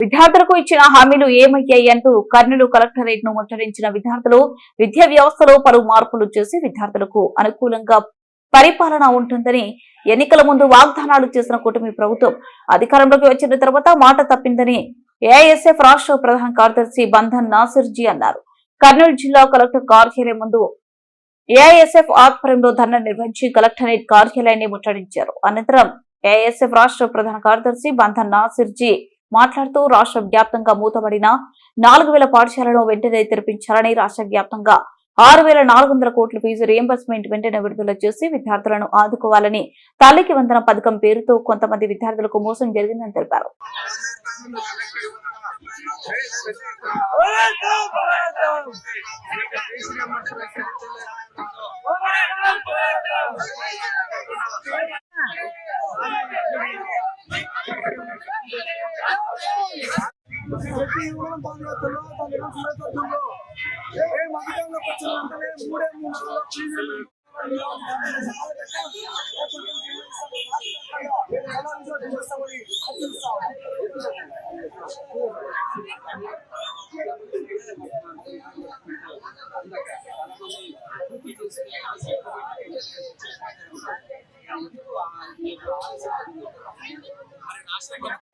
విద్యార్థులకు ఇచ్చిన హామీలు ఏమయ్యాయి అంటూ కర్నూలు కలెక్టరేట్ను ముట్టడించిన విద్యార్థులు విద్యా వ్యవస్థలో పలు మార్పులు చేసి విద్యార్థులకు అనుకూలంగా పరిపాలన ఉంటుందని ఎన్నికల ముందు వాగ్దానాలు చేసిన కూటమి ప్రభుత్వం అధికారంలోకి వచ్చిన తర్వాత మాట తప్పిందని ఏఐఎస్ఎఫ్ రాష్ట్ర ప్రధాన కార్యదర్శి బంధన్ నాసిర్జీ అన్నారు. కర్నూలు జిల్లా కలెక్టర్ కార్యాలయం ముందు ఏఐఎస్ఎఫ్ ఆధ్వర్యంలో ధర్నా నిర్వహించి కలెక్టరేట్ కార్యాలయాన్ని ముట్టడించారు. అనంతరం ఏఐఎస్ఎఫ్ రాష్ట్ర ప్రధాన కార్యదర్శి బంధన్ నాసిర్జీ మాట్లాడుతూ రాష్ట్ర వ్యాప్తంగా మూతబడిన నాలుగు వేల పాఠశాలను వెంటనే తెరిపించాలని రాష్ట్ర వ్యాప్తంగా ఆరు వేల నాలుగు వందల కోట్ల ఫీజు రియంబర్స్మెంట్ వెంటనే విడుదల చేసి విద్యార్థులను ఆదుకోవాలని తల్లికి వందన పథకం పేరుతో కొంతమంది విద్యార్థులకు మోసం జరిగిందని తెలిపారు. ప్రతి యువన పాదయాత్రలో తన నేతృత్వంలో మేము అధికారంలోకి వచ్చిన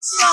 是啊